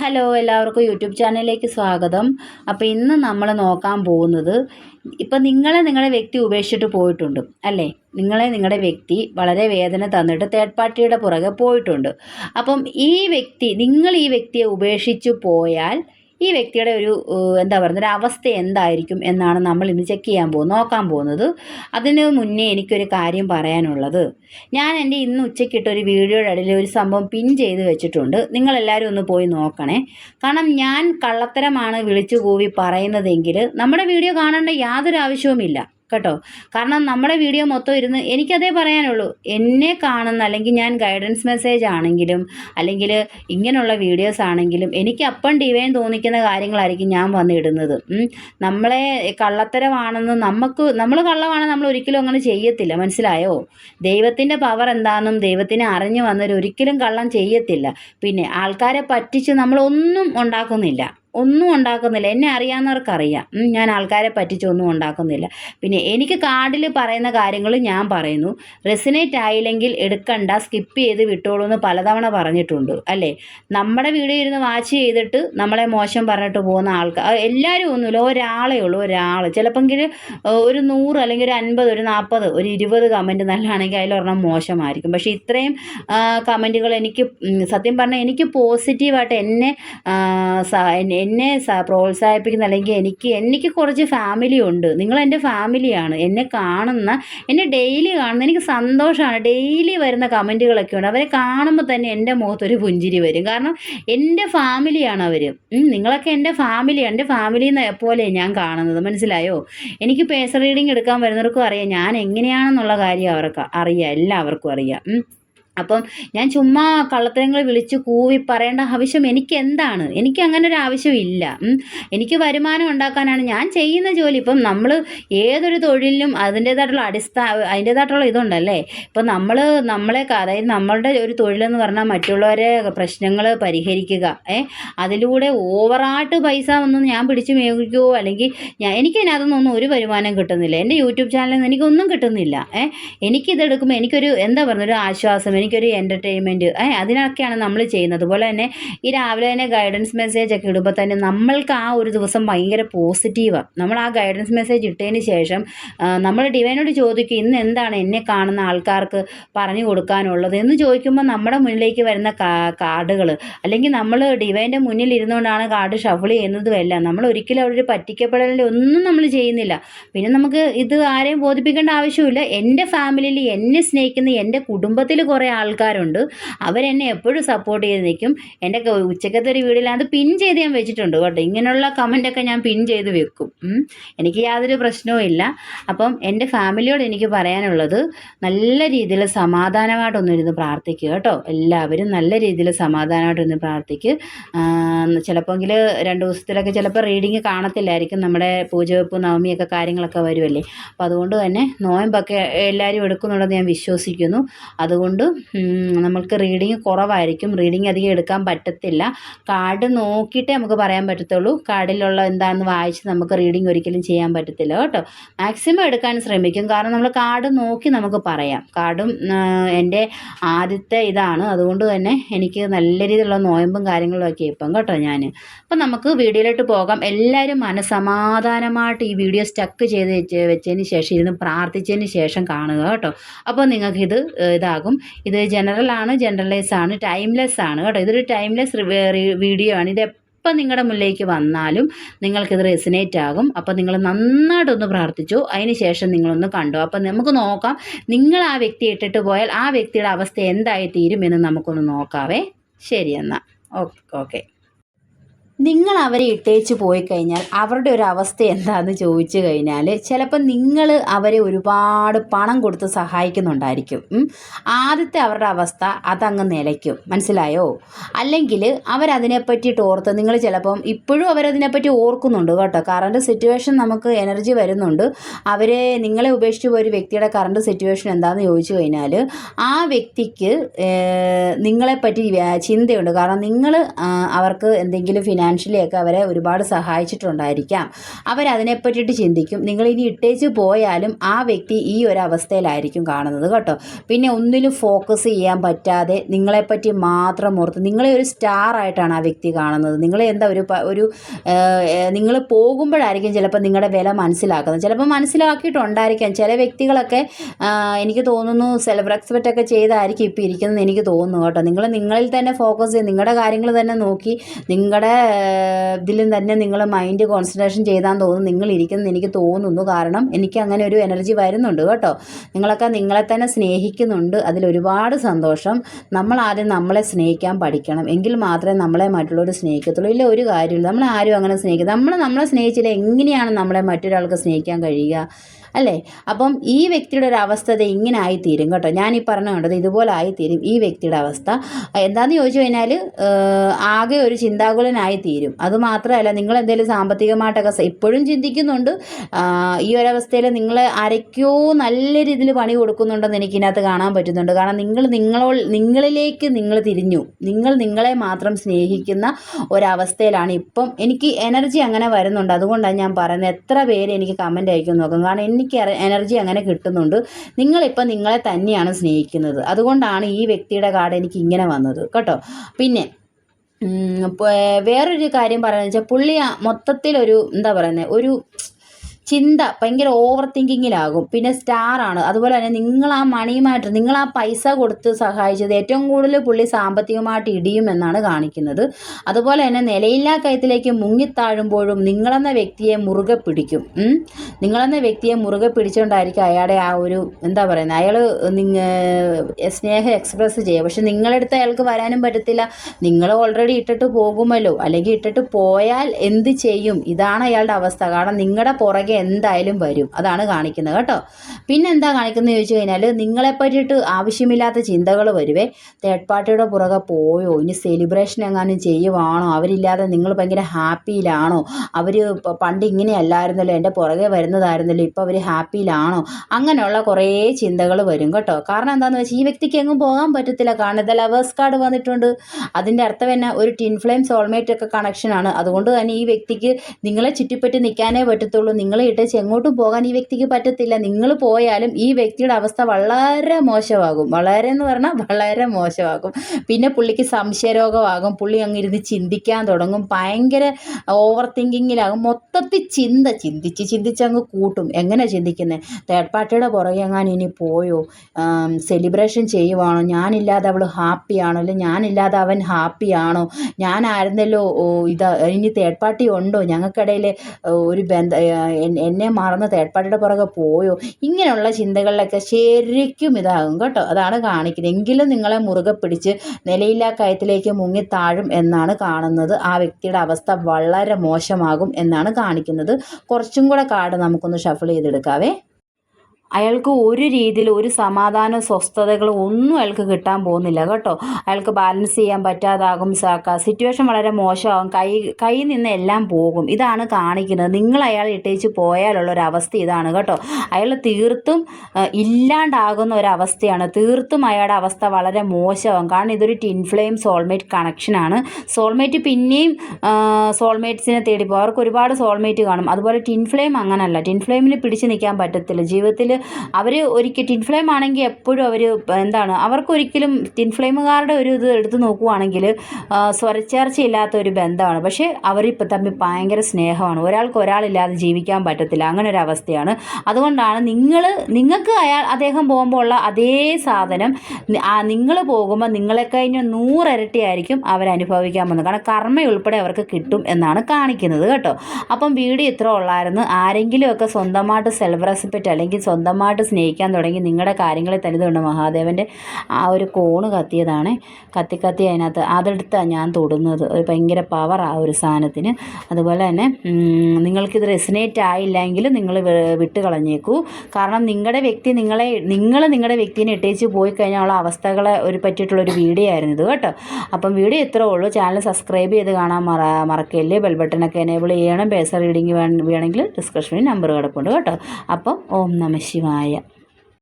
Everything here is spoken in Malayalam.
ഹലോ എല്ലാവർക്കും യൂട്യൂബ് ചാനലിലേക്ക് സ്വാഗതം. അപ്പോൾ ഇന്ന് നമ്മൾ നോക്കാൻ പോകുന്നത് ഇപ്പം നിങ്ങളെ നിങ്ങളുടെ വ്യക്തി ഉപേക്ഷിച്ചിട്ട് പോയിട്ടുണ്ട് അല്ലേ? നിങ്ങളെ നിങ്ങളുടെ വ്യക്തി വളരെ വേദന തന്നിട്ട് തേർഡ് പാർട്ടിയുടെ പുറകെ പോയിട്ടുണ്ട്. അപ്പം ഈ വ്യക്തി നിങ്ങൾ ഈ വ്യക്തിയെ ഉപേക്ഷിച്ചു പോയാൽ ഈ വ്യക്തിയുടെ ഒരു എന്താ പറയുന്നത് ഒരു അവസ്ഥ എന്തായിരിക്കും എന്നാണ് നമ്മൾ ഇന്ന് ചെക്ക് ചെയ്യാൻ പോകുന്നത് നോക്കാൻ പോകുന്നത്. അതിന് മുന്നേ എനിക്കൊരു കാര്യം പറയാനുള്ളത്. ഞാൻ എന്റെ ഇന്ന് ഉച്ചയ്ക്കിട്ട് ഒരു വീഡിയോയുടെ ഇടയിൽ ഒരു സംഭവം പിൻ ചെയ്ത് വെച്ചിട്ടുണ്ട്. നിങ്ങളെല്ലാവരും ഒന്ന് പോയി നോക്കണേ. കാരണം ഞാൻ കള്ളത്തരമാണ് വിളിച്ചു കൂവി പറയുന്നതെങ്കിൽ നമ്മുടെ വീഡിയോ കാണേണ്ട യാതൊരു ആവശ്യവുമില്ല. കേട്ടോ. കാരണം നമ്മുടെ വീഡിയോ മൊത്തം ഇരുന്ന് എനിക്കതേ പറയാനുള്ളൂ. എന്നെ കാണുന്ന അല്ലെങ്കിൽ ഞാൻ ഗൈഡൻസ് മെസ്സേജ് ആണെങ്കിലും അല്ലെങ്കിൽ ഇങ്ങനെയുള്ള വീഡിയോസ് ആണെങ്കിലും എനിക്ക് അപ്പം ഡിവൈൻ തോന്നിക്കുന്ന കാര്യങ്ങളായിരിക്കും ഞാൻ വന്നിടുന്നത്. നമ്മളെ കള്ളത്തരമാണെന്ന് നമുക്ക് നമ്മൾ കള്ളമാണെന്ന് നമ്മൾ ഒരിക്കലും അങ്ങനെ ചെയ്യത്തില്ല. മനസ്സിലായോ? ദൈവത്തിന്റെ പവർ എന്താണെന്നും ദൈവത്തിനെ അറിഞ്ഞു വന്നവർ ഒരിക്കലും കള്ളം ചെയ്യത്തില്ല. പിന്നെ ആൾക്കാരെ പറ്റിച്ച് നമ്മളൊന്നും ഉണ്ടാക്കുന്നില്ല. ഒന്നും ഉണ്ടാക്കുന്നില്ല. എന്നെ അറിയാവുന്നവർക്കറിയാം. ഞാൻ ആൾക്കാരെ പറ്റിച്ചൊന്നും ഉണ്ടാക്കുന്നില്ല. പിന്നെ എനിക്ക് കാർഡിൽ പറയുന്ന കാര്യങ്ങൾ ഞാൻ പറയുന്നു. റെസിനേറ്റ് ആയില്ലെങ്കിൽ എടുക്കണ്ട സ്കിപ്പ് ചെയ്ത് വിട്ടോളൂ എന്ന് പലതവണ പറഞ്ഞിട്ടുണ്ട്. അല്ലേ? നമ്മുടെ വീഡിയോ ഇരുന്ന് വാച്ച് ചെയ്തിട്ട് നമ്മളെ മോശം പറഞ്ഞിട്ട് പോകുന്ന ആൾക്കാർ എല്ലാവരും ഒന്നുമില്ല. ഒരാളേ ഉള്ളൂ ഒരാൾ ചിലപ്പെങ്കിൽ ഒരു നൂറ് അല്ലെങ്കിൽ ഒരു അൻപത് ഒരു നാൽപ്പത് ഒരു ഇരുപത് കമന്റ് നല്ലതാണെങ്കിൽ അതിലൊരെണ്ണം മോശമായിരിക്കും. പക്ഷേ ഇത്രയും കമന്റുകൾ എനിക്ക് സത്യം പറഞ്ഞാൽ എനിക്ക് പോസിറ്റീവായിട്ട് എന്നെ എന്നെ- പ്രോത്സാഹിപ്പിക്കുന്ന അല്ലെങ്കിൽ എനിക്ക് എനിക്ക് കുറച്ച് ഫാമിലി ഉണ്ട്. നിങ്ങൾ എന്റെ ഫാമിലിയാണ് എന്നെ കാണുന്ന എന്നെ ഡെയിലി കാണുന്ന എനിക്ക് സന്തോഷമാണ്. ഡെയിലി വരുന്ന കമന്റുകളൊക്കെ ഉണ്ട്. അവരെ കാണുമ്പോൾ തന്നെ എന്റെ മുഖത്തൊരു പുഞ്ചിരി വരും. കാരണം എന്റെ ഫാമിലിയാണ് അവർ നിങ്ങളൊക്കെ എന്റെ ഫാമിലിയാണ് എന്റെ ഫാമിലി പോലെ ഞാൻ കാണുന്നത്. മനസ്സിലായോ? എനിക്ക് പേഴ്സൺ റീഡിങ് എടുക്കാൻ വരുന്നവർക്കും അറിയാം. ഞാൻ എങ്ങനെയാണെന്നുള്ള കാര്യം അവർക്ക് അറിയാം. എല്ലാവർക്കും അറിയാം. അപ്പം ഞാൻ ചുമ്മാ കള്ളത്തരങ്ങൾ വിളിച്ച് കൂവി പറയേണ്ട ആവശ്യം എനിക്ക് എന്താണ് എനിക്ക് അങ്ങനെ ഒരു ആവശ്യമില്ല. എനിക്ക് വരുമാനം ഉണ്ടാക്കാനാണ് ഞാൻ ചെയ്യുന്ന ജോലി. ഇപ്പം നമ്മൾ ഏതൊരു തൊഴിലിനും അതിന്റേതായിട്ടുള്ള അടിസ്ഥാന അതിന്റേതായിട്ടുള്ള ഇതുണ്ടല്ലേ? ഇപ്പം നമ്മൾ നമ്മളെ അതായത് നമ്മളുടെ ഒരു തൊഴിലെന്ന് പറഞ്ഞാൽ മറ്റുള്ളവരെ പ്രശ്നങ്ങൾ പരിഹരിക്കുക. ഏ? അതിലൂടെ ഓവറായിട്ട് പൈസ ഒന്നും ഞാൻ പിടിച്ച് മേടിക്കുകയോ അല്ലെങ്കിൽ ഞാൻ എനിക്ക് അതിനകത്തൊന്നും ഒരു വരുമാനം കിട്ടുന്നില്ല. എന്റെ യൂട്യൂബ് ചാനലിൽ നിന്ന് എനിക്കൊന്നും കിട്ടുന്നില്ല. ഏ? എനിക്കിതെടുക്കുമ്പോൾ എനിക്കൊരു എന്താ പറയുക ഒരു ആശ്വാസം എനിക്കൊരു എന്റർടൈൻമെന്റ് അതിനൊക്കെയാണ് നമ്മൾ ചെയ്യുന്നത്. അതുപോലെ തന്നെ ഈ രാവിലെ തന്നെ ഗൈഡൻസ് മെസ്സേജ് ഒക്കെ ഇടുമ്പോൾ തന്നെ നമ്മൾക്ക് ആ ഒരു ദിവസം ഭയങ്കര പോസിറ്റീവാണ് നമ്മൾ ആ ഗൈഡൻസ് മെസ്സേജ് ഇട്ടതിന് ശേഷം നമ്മൾ ഡിവൈനോട് ചോദിക്കും ഇന്ന് എന്താണ് എന്നെ കാണുന്ന ആൾക്കാർക്ക് പറഞ്ഞു കൊടുക്കാനുള്ളത്? എന്ന് ചോദിക്കുമ്പോൾ നമ്മുടെ മുന്നിലേക്ക് വരുന്ന കാർഡുകൾ അല്ലെങ്കിൽ നമ്മൾ ഡിവൈന്റെ മുന്നിൽ ഇരുന്നുകൊണ്ടാണ് കാർഡ് ഷഫിൾ ചെയ്യുന്നതും എല്ലാം. നമ്മൾ ഒരിക്കലും അവിടെ ഒരു പറ്റിക്കപ്പെടലിന്റെ ഒന്നും നമ്മൾ ചെയ്യുന്നില്ല. പിന്നെ നമുക്ക് ഇത് ആരെയും ബോധിപ്പിക്കേണ്ട ആവശ്യമില്ല എന്റെ ഫാമിലിയിൽ എന്നെ സ്നേഹിക്കുന്ന എന്റെ കുടുംബത്തിൽ കുറേ ആൾക്കാരുണ്ട്. അവരെന്നെ എപ്പോഴും സപ്പോർട്ട് ചെയ്ത് നിൽക്കും എന്റെ ഉച്ചക്കത്തെ ഒരു അത് പിൻ ചെയ്ത് ഞാൻ വെച്ചിട്ടുണ്ട് കേട്ടോ. ഇങ്ങനെയുള്ള കമന്റൊക്കെ ഞാൻ പിൻ ചെയ്ത് വെക്കും. എനിക്ക് യാതൊരു പ്രശ്നവും ഇല്ല. അപ്പം എന്റെ ഫാമിലിയോട് എനിക്ക് പറയാനുള്ളത് നല്ല രീതിയിൽ സമാധാനമായിട്ടൊന്നും ഇരുന്ന് പ്രാർത്ഥിക്കുക കേട്ടോ. എല്ലാവരും നല്ല രീതിയിൽ സമാധാനമായിട്ടൊന്ന് പ്രാർത്ഥിക്കുക ചിലപ്പോങ്കിൽ രണ്ട് ദിവസത്തിലൊക്കെ ചിലപ്പോൾ റീഡിങ് കാണത്തില്ലായിരിക്കും. നമ്മുടെ പൂജവെപ്പ് നവമിയൊക്കെ കാര്യങ്ങളൊക്കെ വരുമല്ലേ അപ്പോൾ അതുകൊണ്ട് തന്നെ നോയമ്പൊക്കെ എല്ലാവരും എടുക്കുന്നുണ്ടെന്ന് ഞാൻ വിശ്വസിക്കുന്നു. അതുകൊണ്ട് നമ്മൾക്ക് റീഡിങ് കുറവായിരിക്കും. റീഡിങ് അധികം എടുക്കാൻ പറ്റത്തില്ല. കാർഡ് നോക്കിയിട്ടേ നമുക്ക് പറയാൻ പറ്റത്തുള്ളൂ. കാർഡിലുള്ള എന്താണെന്ന് വായിച്ച് നമുക്ക് റീഡിങ് ഒരിക്കലും ചെയ്യാൻ പറ്റത്തില്ല കേട്ടോ. മാക്സിമം എടുക്കാൻ ശ്രമിക്കും. കാരണം നമ്മൾ കാർഡ് നോക്കി നമുക്ക് പറയാം. കാർഡും എന്റെ ആദ്യത്തെ ഇതാണ്. അതുകൊണ്ട് തന്നെ എനിക്ക് നല്ല രീതിയിലുള്ള നോയമ്പും കാര്യങ്ങളൊക്കെ ഇപ്പം കേട്ടോ ഞാൻ അപ്പം നമുക്ക് വീഡിയോയിലോട്ട് പോകാം. എല്ലാവരും മനസമാധാനമായിട്ട് ഈ വീഡിയോ സ്റ്റക്ക് ചെയ്ത് വെച്ച് വെച്ചതിന് ശേഷം ഇരുന്ന് പ്രാർത്ഥിച്ചതിന് ശേഷം കാണുക കേട്ടോ. അപ്പോൾ നിങ്ങൾക്ക് ഇത് ഇതാകും. ഇത് ജനറൽ ആണ് ജനറലൈസ് ആണ് ടൈംലെസ് ആണ് കേട്ടോ. ഇതൊരു ടൈംലെസ് വീഡിയോ ആണ്. ഇത് എപ്പം നിങ്ങളുടെ മുന്നിലേക്ക് വന്നാലും നിങ്ങൾക്കിത് റെസിനേറ്റ് ആകും. അപ്പോൾ നിങ്ങൾ നന്നായിട്ടൊന്ന് പ്രാർത്ഥിച്ചു. അതിന് ശേഷം നിങ്ങളൊന്ന് കണ്ടു. അപ്പം നമുക്ക് നോക്കാം. നിങ്ങൾ ആ വ്യക്തി ഇട്ടിട്ട് പോയാൽ ആ വ്യക്തിയുടെ അവസ്ഥ എന്തായി തീരും എന്ന് നമുക്കൊന്ന് നോക്കാവേ. ശരി എന്നാൽ ഓക്കെ ഓക്കെ. നിങ്ങൾ അവരെ ഇട്ടേച്ച് പോയി കഴിഞ്ഞാൽ അവരുടെ ഒരു അവസ്ഥ എന്താണെന്ന് ചോദിച്ചു കഴിഞ്ഞാൽ ചിലപ്പോൾ നിങ്ങൾ അവരെ ഒരുപാട് പണം കൊടുത്ത് സഹായിക്കുന്നുണ്ടായിരിക്കും. ആദ്യത്തെ അവരുടെ അവസ്ഥ അതങ്ങ് നിലയ്ക്കും. മനസ്സിലായോ? അല്ലെങ്കിൽ അവരതിനെപ്പറ്റിയിട്ട് ഓർത്ത് നിങ്ങൾ ചിലപ്പം ഇപ്പോഴും അവരതിനെപ്പറ്റി ഓർക്കുന്നുണ്ട് കേട്ടോ. കറണ്ട് സിറ്റുവേഷൻ നമുക്ക് എനർജി വരുന്നുണ്ട്. അവരെ നിങ്ങളെ ഉപേക്ഷിച്ച് പോയ ഒരു വ്യക്തിയുടെ കറണ്ട് സിറ്റുവേഷൻ എന്താണെന്ന് ചോദിച്ചു കഴിഞ്ഞാൽ ആ വ്യക്തിക്ക് നിങ്ങളെപ്പറ്റി ചിന്തയുണ്ട്. കാരണം നിങ്ങൾ അവർക്ക് എന്തെങ്കിലും ഫിനാൻഷ്യൽ ഫിനാൻഷ്യലി ഒക്കെ അവരെ ഒരുപാട് സഹായിച്ചിട്ടുണ്ടായിരിക്കാം. അവരതിനെ പറ്റിയിട്ട് ചിന്തിക്കും. നിങ്ങളിനി ഇട്ടേച്ച് പോയാലും ആ വ്യക്തി ഈ ഒരു അവസ്ഥയിലായിരിക്കും കാണുന്നത് കേട്ടോ. പിന്നെ ഒന്നിലും ഫോക്കസ് ചെയ്യാൻ പറ്റാതെ നിങ്ങളെപ്പറ്റി മാത്രം ഓർത്ത് നിങ്ങളെ ഒരു സ്റ്റാർ ആയിട്ടാണ് ആ വ്യക്തി കാണുന്നത്. നിങ്ങളെ എന്താ ഒരു ഒരു നിങ്ങൾ പോകുമ്പോഴായിരിക്കും ചിലപ്പോൾ നിങ്ങളുടെ വില മനസ്സിലാക്കുന്നത്. ചിലപ്പോൾ മനസ്സിലാക്കിയിട്ടുണ്ടായിരിക്കാം. ചില വ്യക്തികളൊക്കെ എനിക്ക് തോന്നുന്നു സെൽഫ് ഒക്കെ ചെയ്തായിരിക്കും ഇപ്പോൾ ഇരിക്കുന്നത് എനിക്ക് തോന്നുന്നു കേട്ടോ. നിങ്ങൾ നിങ്ങളിൽ തന്നെ ഫോക്കസ് ചെയ്ത് നിങ്ങളുടെ കാര്യങ്ങൾ തന്നെ നോക്കി നിങ്ങളുടെ ഇതിലും തന്നെ നിങ്ങൾ മൈൻഡ് കോൺസെൻട്രേഷൻ ചെയ്താൽ തോന്നുന്നു. നിങ്ങൾ ഇരിക്കുന്നത് എനിക്ക് തോന്നുന്നു. കാരണം എനിക്ക് അങ്ങനെ ഒരു എനർജി വരുന്നുണ്ട് കേട്ടോ. നിങ്ങളൊക്കെ നിങ്ങളെ തന്നെ സ്നേഹിക്കുന്നുണ്ട്. അതിലൊരുപാട് സന്തോഷം. നമ്മൾ ആദ്യം നമ്മളെ സ്നേഹിക്കാൻ പഠിക്കണം. എങ്കിൽ മാത്രമേ നമ്മളെ മറ്റുള്ളവർ സ്നേഹിക്കത്തുള്ളൂ. ഇല്ല ഒരു കാര്യമില്ല. നമ്മൾ ആരും അങ്ങനെ സ്നേഹിക്കുക നമ്മൾ നമ്മളെ സ്നേഹിച്ചില്ല. എങ്ങനെയാണ് നമ്മളെ മറ്റൊരാൾക്ക് സ്നേഹിക്കാൻ കഴിയുക? അല്ലേ? അപ്പം ഈ വ്യക്തിയുടെ ഒരു അവസ്ഥ ഇങ്ങനെ ആയിത്തീരും കേട്ടോ. ഞാൻ ഈ പറഞ്ഞു കണ്ടത് ഇതുപോലെ ആയിത്തീരും ഈ വ്യക്തിയുടെ അവസ്ഥ. എന്താണെന്ന് ചോദിച്ചു കഴിഞ്ഞാൽ ആകെ ഒരു ചിന്താകുലനായി തീരും അതുമാത്രമല്ല നിങ്ങൾ എന്തെങ്കിലും സാമ്പത്തികമായിട്ടൊക്കെ ഇപ്പോഴും ചിന്തിക്കുന്നുണ്ട്. ഈ ഒരവസ്ഥയിൽ നിങ്ങൾ ആരൊക്കെയോ നല്ല രീതിയിൽ പണി കൊടുക്കുന്നുണ്ടെന്ന് എനിക്കിനകത്ത് കാണാൻ പറ്റുന്നുണ്ട്. കാരണം നിങ്ങൾ നിങ്ങളോ നിങ്ങളിലേക്ക് നിങ്ങൾ തിരിഞ്ഞു. നിങ്ങൾ നിങ്ങളെ മാത്രം സ്നേഹിക്കുന്ന ഒരവസ്ഥയിലാണ് ഇപ്പം. എനിക്ക് എനർജി അങ്ങനെ വരുന്നുണ്ട്. അതുകൊണ്ടാണ് ഞാൻ പറയുന്നത്. എത്ര പേര് എനിക്ക് കമന്റ് അയക്കും നോക്കും. കാരണം എനിക്ക് എനർജി അങ്ങനെ കിട്ടുന്നുണ്ട്. നിങ്ങളിപ്പോൾ നിങ്ങളെ തന്നെയാണ് സ്നേഹിക്കുന്നത്. അതുകൊണ്ടാണ് ഈ വ്യക്തിയുടെ കാർഡ് എനിക്ക് ഇങ്ങനെ വന്നത്. കേട്ടോ? പിന്നെ വേറൊരു കാര്യം പറയുന്നത് വെച്ചാൽ പുള്ളി മൊത്തത്തിലൊരു എന്താ പറയുന്നത് ഒരു ചിന്ത ഭയങ്കര ഓവർ തിങ്കിങ്ങിലാകും പിന്നെ സ്റ്റാർ ആണ്. അതുപോലെ തന്നെ നിങ്ങൾ ആ മണിയുമായിട്ട് നിങ്ങൾ ആ പൈസ കൊടുത്ത് സഹായിച്ചത് ഏറ്റവും കൂടുതൽ പുള്ളി സാമ്പത്തികമായിട്ട് ഇടിയുമെന്നാണ് കാണിക്കുന്നത്. അതുപോലെ തന്നെ നിലയില്ലാ കയത്തിലേക്ക് മുങ്ങിത്താഴുമ്പോഴും നിങ്ങളെന്ന വ്യക്തിയെ മുറുകെ പിടിക്കും. നിങ്ങളെന്ന വ്യക്തിയെ മുറുകെ പിടിച്ചുകൊണ്ടായിരിക്കും അയാളുടെ ആ ഒരു എന്താ പറയുന്നത് അയാൾ നിങ്ങ സ്നേഹം എക്സ്പ്രസ് ചെയ്യുക. പക്ഷെ നിങ്ങളെടുത്ത് അയാൾക്ക് വരാനും പറ്റത്തില്ല. നിങ്ങൾ ഓൾറെഡി ഇട്ടിട്ട് പോകുമല്ലോ. അല്ലെങ്കിൽ ഇട്ടിട്ട് പോയാൽ എന്ത് ചെയ്യും? ഇതാണ് അയാളുടെ അവസ്ഥ. കാരണം നിങ്ങളുടെ പുറകെ എന്തായാലും വരും. അതാണ് കാണിക്കുന്നത് കേട്ടോ. പിന്നെ എന്താ കാണിക്കുന്നത് ചോദിച്ചു കഴിഞ്ഞാൽ നിങ്ങളെ പറ്റിയിട്ട് ആവശ്യമില്ലാത്ത ചിന്തകൾ വരുവേ. തേർഡ് പാർട്ടിയുടെ പുറകെ പോയോ? ഇനി സെലിബ്രേഷൻ എങ്ങാനും ചെയ്യുവാണോ? അവരില്ലാതെ നിങ്ങൾ ഭയങ്കര ഹാപ്പിയിലാണോ അവർ പണ്ട് ഇങ്ങനെയല്ലായിരുന്നല്ലോ എന്റെ പുറകെ വരുന്നതായിരുന്നല്ലോ. ഇപ്പോൾ അവർ ഹാപ്പിയിലാണോ അങ്ങനെയുള്ള കുറേ ചിന്തകൾ വരും കേട്ടോ. കാരണം എന്താണെന്ന് വെച്ചാൽ ഈ വ്യക്തിക്ക് എങ്ങും പോകാൻ പറ്റത്തില്ല. കാരണം ഇത് ലവേഴ്സ് കാർഡ് വന്നിട്ടുണ്ട്. അതിന്റെ അർത്ഥം എന്നാ ഒരു ടിൻ ഫ്ലെയിം സോൾമേറ്റ് ഒക്കെ കണക്ഷനാണ് അതുകൊണ്ട് തന്നെ ഈ വ്യക്തിക്ക് നിങ്ങളെ ചുറ്റിപ്പറ്റി നിൽക്കാനേ പറ്റത്തുള്ളൂ. നിങ്ങളെ ഇട്ടേച്ച് എങ്ങോട്ടും പോകാൻ ഈ വ്യക്തിക്ക് പറ്റത്തില്ല. നിങ്ങൾ പോയാലും ഈ വ്യക്തിയുടെ അവസ്ഥ വളരെ മോശമാകും. വളരെ എന്ന് പറഞ്ഞാൽ വളരെ മോശമാകും. പിന്നെ പുള്ളിക്ക് സംശയരോഗമാകും. പുള്ളി അങ്ങ് ഇരുന്ന് ചിന്തിക്കാൻ തുടങ്ങും. ഭയങ്കര ഓവർ തിങ്കിങ്ങിലാകും മൊത്തത്തിൽ ചിന്ത ചിന്തിച്ച് ചിന്തിച്ച് അങ്ങ് കൂട്ടും. എങ്ങനെ ചിന്തിക്കുന്നത് തേർഡ് പാർട്ടിയുടെ പുറകെ അങ്ങാൻ ഇനി പോയോ? സെലിബ്രേഷൻ ചെയ്യുവാണോ? ഞാനില്ലാതെ അവൾ ഹാപ്പിയാണോ അല്ലെങ്കിൽ ഞാനില്ലാതെ അവൻ ഹാപ്പിയാണോ ഞാനായിരുന്നല്ലോ ഇത് ഇനി തേർഡ് പാർട്ടി ഉണ്ടോ? ഞങ്ങൾക്കിടയിൽ ഒരു ബന്ധ എന്നെ മറന്ന് തേർഡ് പാർട്ടിയുടെ പുറകെ പോയോ? ഇങ്ങനെയുള്ള ചിന്തകളിലൊക്കെ ശരിക്കും ഇതാകും കേട്ടോ. അതാണ് കാണിക്കുന്നത്. എങ്കിലും നിങ്ങളെ മുറുകെ പിടിച്ച് നിലയില്ലാ കയത്തിലേക്ക് മുങ്ങി താഴും എന്നാണ് കാണുന്നത്. ആ വ്യക്തിയുടെ അവസ്ഥ വളരെ മോശമാകും എന്നാണ് കാണിക്കുന്നത്. കുറച്ചും കൂടെ കാർഡ് നമുക്കൊന്ന് ഷഫിൾ ചെയ്തെടുക്കാവേ. അയാൾക്ക് ഒരു രീതിയിൽ ഒരു സമാധാന സ്വസ്ഥതകളും ഒന്നും അയാൾക്ക് കിട്ടാൻ പോകുന്നില്ല കേട്ടോ. അയാൾക്ക് ബാലൻസ് ചെയ്യാൻ പറ്റാതാകും സിറ്റുവേഷൻ വളരെ മോശമാകും കൈ കയ്യിൽ നിന്ന് എല്ലാം പോകും. ഇതാണ് കാണിക്കുന്നത്. നിങ്ങൾ അയാൾ ഇട്ടേച്ച് പോയാലുള്ള ഒരു അവസ്ഥ ഇതാണ് കേട്ടോ. അയാൾ തീർത്തും ഇല്ലാണ്ടാകുന്ന ഒരവസ്ഥയാണ് തീർത്തും അയാളുടെ അവസ്ഥ വളരെ മോശമാകും. കാരണം ഇതൊരു ടിൻ ഫ്ലെയിം സോൾമേറ്റ് കണക്ഷനാണ് സോൾമേറ്റ് പിന്നെയും സോൾമേറ്റ്സിനെ തേടി പോകും അവർക്ക് ഒരുപാട് സോൾമേറ്റ് കാണും. അതുപോലെ ടിൻ ഫ്ലെയിം അങ്ങനല്ല. ടിൻ ഫ്ലെയിമിന് പിടിച്ച് നിൽക്കാൻ പറ്റത്തില്ല. ജീവിതത്തിൽ അവർ ഒരിക്കൽ ടിൻ ഫ്ലെയിം ആണെങ്കിൽ എപ്പോഴും അവർ എന്താണ് അവർക്കൊരിക്കലും ടിൻ ഒരു ഇത് എടുത്ത് നോക്കുവാണെങ്കിൽ സ്വരച്ചേർച്ചയില്ലാത്ത ഒരു ബന്ധമാണ്. പക്ഷേ അവരിപ്പോൾ തമ്മിൽ ഭയങ്കര സ്നേഹമാണ്. ഒരാൾക്ക് ഒരാളില്ലാതെ ജീവിക്കാൻ പറ്റത്തില്ല. അങ്ങനെ ഒരു അവസ്ഥയാണ് അതുകൊണ്ടാണ് നിങ്ങൾ നിങ്ങൾക്ക് അയാൾ അദ്ദേഹം പോകുമ്പോൾ ഉള്ള അതേ സാധനം നിങ്ങൾ പോകുമ്പോൾ നിങ്ങളെ കഴിഞ്ഞ് നൂറിരട്ടിയായിരിക്കും അവരനുഭവിക്കാൻ പോകുന്നത്. കാരണം കർമ്മയുൾപ്പെടെ അവർക്ക് കിട്ടും എന്നാണ് കാണിക്കുന്നത് കേട്ടോ. അപ്പം വീഡിയോ ഇത്ര ഉള്ളായിരുന്നു. ആരെങ്കിലുമൊക്കെ സ്വന്തമായിട്ട് സെൽഫ് റെസ്പെക്റ്റ് അല്ലെങ്കിൽ സ്വന്തമായിട്ട് സ്നേഹിക്കാൻ തുടങ്ങി നിങ്ങളുടെ കാര്യങ്ങളെ തരുന്നുണ്ട് മഹാദേവന്റെ ആ ഒരു കോണ് കത്തിയതാണ്. കത്തി കത്തി അതിനകത്ത് അതെടുത്താണ് ഞാൻ തൊടുന്നത്. ഒരു ഭയങ്കര പവർ ആ ഒരു സാധനത്തിന്. അതുപോലെ തന്നെ നിങ്ങൾക്കിത് റെസിനേറ്റ് ആയില്ലെങ്കിൽ നിങ്ങൾ വിട്ട് കളഞ്ഞേക്കൂ കാരണം നിങ്ങളുടെ വ്യക്തി നിങ്ങളെ നിങ്ങൾ നിങ്ങളുടെ വ്യക്തിനെ ഇട്ടേച്ച് പോയി കഴിഞ്ഞാൽ ഉള്ള അവസ്ഥകളെ ഒരു പറ്റിയിട്ടുള്ളൊരു വീഡിയോ ആയിരുന്നു ഇത് കേട്ടോ. അപ്പം വീഡിയോ ഇത്രേ ഉള്ളൂ. ചാനൽ സബ്സ്ക്രൈബ് ചെയ്ത് കാണാൻ മറ മറക്കല്ലേ? ബെൽ ബട്ടണൊക്കെ എനേബിൾ ചെയ്യണം. പേസ റീഡിങ് വേണമെങ്കിൽ ഡിസ്ക്രിപ്ഷനിൽ നമ്പർ കിടപ്പുണ്ട് കേട്ടോ. അപ്പം ഓം നമ ശിവായ